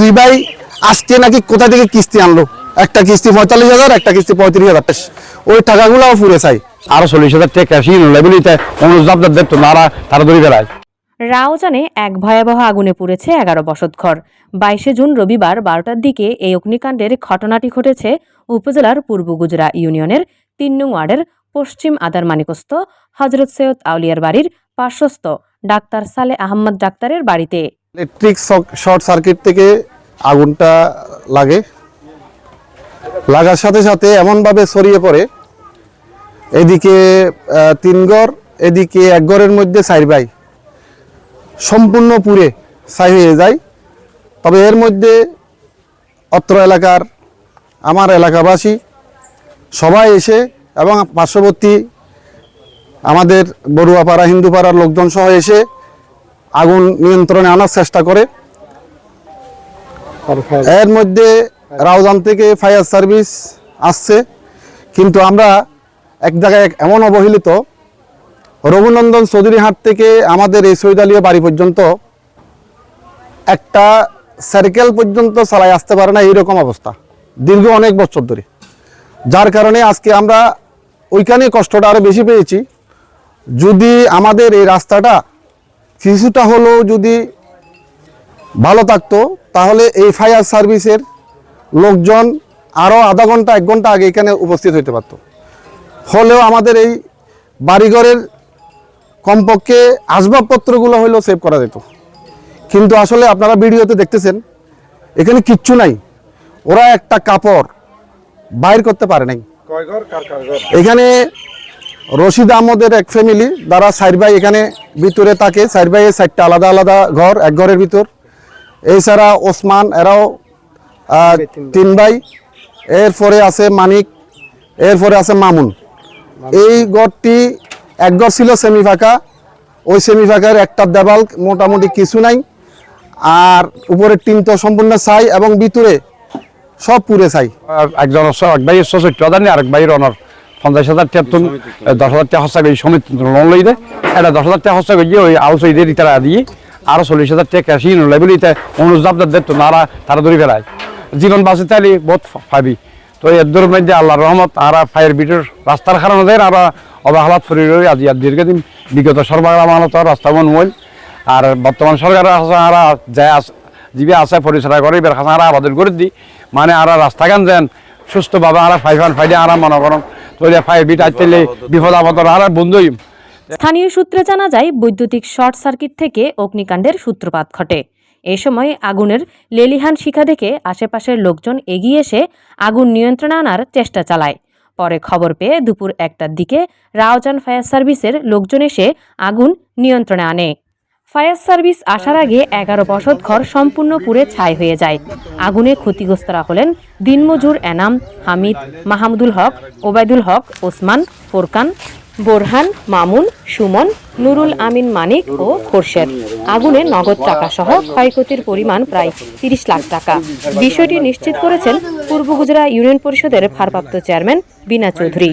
দুই ভাই আজকে নাকি কোথা থেকে কিস্তি আনলো? একটা কিস্তি পঁয়তাল্লিশ হাজার একটা কিস্তি পঁয়ত্রিশ হাজার। ওই টাকাগুলোও ফুরে চাই। আরও চল্লিশ হাজার টাকা ক্যাশ ইন লাইবিলিতে অনুযাবদার দেখতো নারা তারা ধরে বেড়ায়। রাওজানে এক ভয়াবহ আগুনে পুড়েছে এগারো বসতঘর বাইশে জুন রবিবার বারোটার দিকে এই অগ্নিকাণ্ডের ঘটনাটি ঘটেছে উপজেলার পূর্ব গুজরা ইউনিয়নের তিন নং ওয়ার্ডের পশ্চিম আদার মানিকস্থ হজরত সৈয়দ আউলিয়ার বাড়ির পার্শ্বস্থ ডাক্তার সালে আহমদ ডাক্তারের বাড়িতে। ইলেকট্রিক শর্ট সার্কিট থেকে আগুনটা লাগে। লাগার সাথে সাথে এমনভাবে ছড়িয়ে পড়ে। এদিকে তিন ঘর, এদিকে এক ঘরের মধ্যে চার ভাই সম্পূর্ণ পুড়ে ছাই হয়ে যায়। তবে এর মধ্যে অত্র এলাকার, আমার এলাকাবাসী, সবাই এসে এবং পার্শ্ববর্তী আমাদের বড়ুয়াপাড়া, হিন্দুপাড়ার লোকজন সহ এসে আগুন নিয়ন্ত্রণে আনার চেষ্টা করে। এর মধ্যে রাউজান থেকে ফায়ার সার্ভিস আসছে। কিন্তু আমরা এক জায়গায় এমন অবহেলিত। রঘুনন্দন চৌধুরী হাট থেকে আমাদের এই সৈয়দ আলিয়া বাড়ি পর্যন্ত একটা সার্কেল পর্যন্ত চালাই আসতে পারে না এইরকম অবস্থা। দীর্ঘ অনেক বছর ধরে। যার কারণে আজকে আমরা ওইখানে কষ্টটা আরও বেশি পেয়েছি। যদি আমাদের এই রাস্তাটা কিছুটা হলেও যদি ভালো থাকতো তাহলে এই ফায়ার সার্ভিসের লোকজন আরও আধা ঘণ্টা এক ঘণ্টা আগে এখানে উপস্থিত হতে পারতো। হলেও আমাদের এই বাড়িঘরের কমপক্ষে আসবাবপত্রগুলো হলেও সেভ করা যেত। কিন্তু আসলে আপনারা ভিডিওতে দেখতেছেন এখানে কিচ্ছু নাই। ওরা একটা কাপড় বাইর করতে পারে নাই। এখানে রশিদ আহমদের এক ফ্যামিলি দ্বারা সাইড ভাই এখানে ভিতরে থাকে। সাইড ভাইয়ের সাইডটা আলাদা আলাদা ঘর, এক ঘরের ভিতর। এছাড়া ওসমান, এরাও তিন ভাই। এরপরে আছে মানিক, এরপরে আছে মামুন। এই ঘরটি এক ঘর ছিল সেমি ফাঁকা ওই সেমি ফাঁকার একটা দেওয়াল, মোটামুটি কিছু নাই। আর উপরের টিন তো সম্পূর্ণ ছাই এবং ভিতরে সব পুরে ছাই। একজন এক চৌষট্টি হাজার নিয়ে আরেক ভাইয়ের অনার। পঞ্চাশ হাজার টাকা তুন দশ হাজার টাকা হস্তা এই সমিতি লোন লই দেয় এটা দশ হাজার টাকা হস্তা গিয়ে ওই আউস ঈদের ইতারা দিয়ে। আরও চল্লিশ হাজার টাকা ক্যাশ ইন লাইবিলিতে অনুযাবদার দেখতো নারা তারা ধরে বেড়ায় জীবন বাঁচে তাইলে বহুত পাবি তো এর দূর মধ্যে আল্লাহ রহমত আর ফায়ার বিটের রাস্তার কারণে দেয় আর অবহেলাত ফরি রই আজি আর দীর্ঘদিন বিগত সরকার আমানত রাস্তা বন মইল। আর বর্তমান সরকার আর যায় আছে জিবি আছে পরিচালনা করে এবার খানা আর আবাদের করে দি। মানে আর রাস্তাগান যেন সুস্থভাবে আর ফাইফান ফাইডে আর মনে করম তো ফায়ার বিট আইতেলে বিপদ আপদ আর বন্ধ স্থানীয় সূত্রে জানা যায় বৈদ্যুতিক শর্ট সার্কিট থেকে অগ্নিকাণ্ডের সূত্রপাত ঘটে। এ সময় আগুনের লেলিহান শিখা দেখে আশেপাশের লোকজন এগিয়ে এসে আগুন নিয়ন্ত্রণে আনার চেষ্টা চালায়। পরে খবর পেয়ে দুপুর একটার দিকে রাওজান ফায়ার সার্ভিসের লোকজন এসে আগুন নিয়ন্ত্রণে আনে। ফায়ার সার্ভিস আসার আগে এগারো বসত ঘর সম্পূর্ণ পুড়ে ছাই হয়ে যায়। আগুনে ক্ষতিগ্রস্তরা হলেন দিনমজুর এনাম, হামিদ, মাহমুদুল হক, ওবায়দুল হক, ওসমান, ফোরকান, বোরহান, মামুন, সুমন, নুরুল আমিন মানিক ও খোরশেদ। আগুনে নগদ টাকা সহ ক্ষয়ক্ষতির পরিমাণ প্রায় তিরিশ লাখ টাকা। বিষয়টি নিশ্চিত করেছেন পূর্ব গুজরা ইউনিয়ন পরিষদের ভারপ্রাপ্ত চেয়ারম্যান বিনা চৌধুরী।